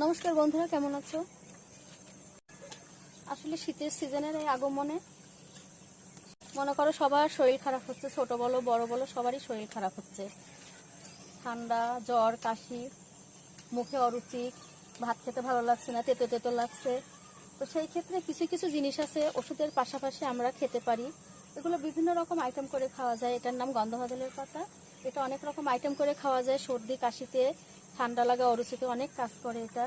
নমস্কার বন্ধুরা, কেমন আছো? আসলে শীতের সিজনের এই আগমনে মনে করো সবার শরীর খারাপ হচ্ছে, ছোট বলো, বড় বলো, সবারই শরীর খারাপ হচ্ছে। ঠান্ডা, জ্বর, কাশি, মুখে অরুচি, ভাত খেতে ভালো লাগছে না, তেতো তেতো লাগছে। তো সেই ক্ষেত্রে কিছু কিছু জিনিস আছে, ওষুধের পাশাপাশি আমরা খেতে পারি। এগুলো বিভিন্ন রকম আইটেম করে খাওয়া যায়, এটার নাম গন্ধভাদলের পাতা এটা অনেক রকম আইটেম করে খাওয়া যায়, সর্দি, কাশিতে ঠান্ডা লাগা অরুচিতে অনেক কাজ করে এটা।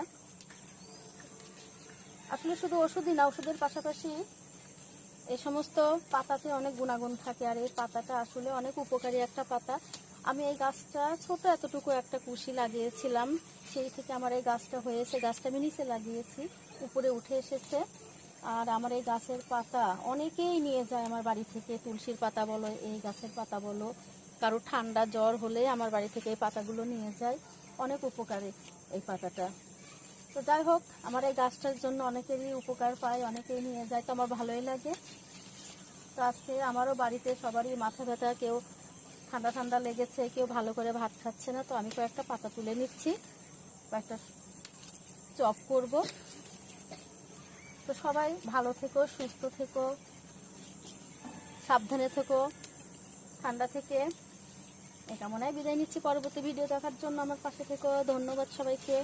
আসলে শুধু ওষুধই না, ওষুধের পাশাপাশি এই সমস্ত পাতাতে অনেক গুণাগুণ থাকে, আর এই পাতাটা আসলে অনেক উপকারী একটা পাতা। আমি এই গাছটা ছোট এতটুকু একটা কুশি লাগিয়েছিলাম, সেই থেকে আমার এই গাছটা হয়েছে, গাছটা আমি নিচে লাগিয়েছি, উপরে উঠে এসেছে। আর আমার এই গাছের পাতা অনেকেই নিয়ে যায় আমার বাড়ি থেকে, তুলসীর পাতা বলো, এই গাছের পাতা বলো। কারও ঠান্ডা জ্বর হলে আমার বাড়ি থেকে এই পাতাগুলো নিয়ে যায়। অনেক উপকারী এই পাতাটা। তো যাই হোক, আমার এই গাছটার জন্য অনেকেরই উপকার পায়, অনেকেই নিয়ে যায়, তো আমার ভালোই লাগে। তো আজকে আমারও বাড়িতে সবারই মাথা ব্যথা, কেউ ঠান্ডা ঠান্ডা লেগেছে, কেউ ভালো করে ভাত খাচ্ছে না, তো আমি কয়েকটা পাতা তুলে নিচ্ছি, কয়েকটা চপ করব। তো সবাই ভালো থেকো, সুস্থ থেকো, সাবধানে থেকো, ঠান্ডা থেকে। এই কামনায় বিদায় নিচ্ছি। পরবর্তী ভিডিও দেখার জন্য আমার পাশে থেকে। ধন্যবাদ সবাইকে।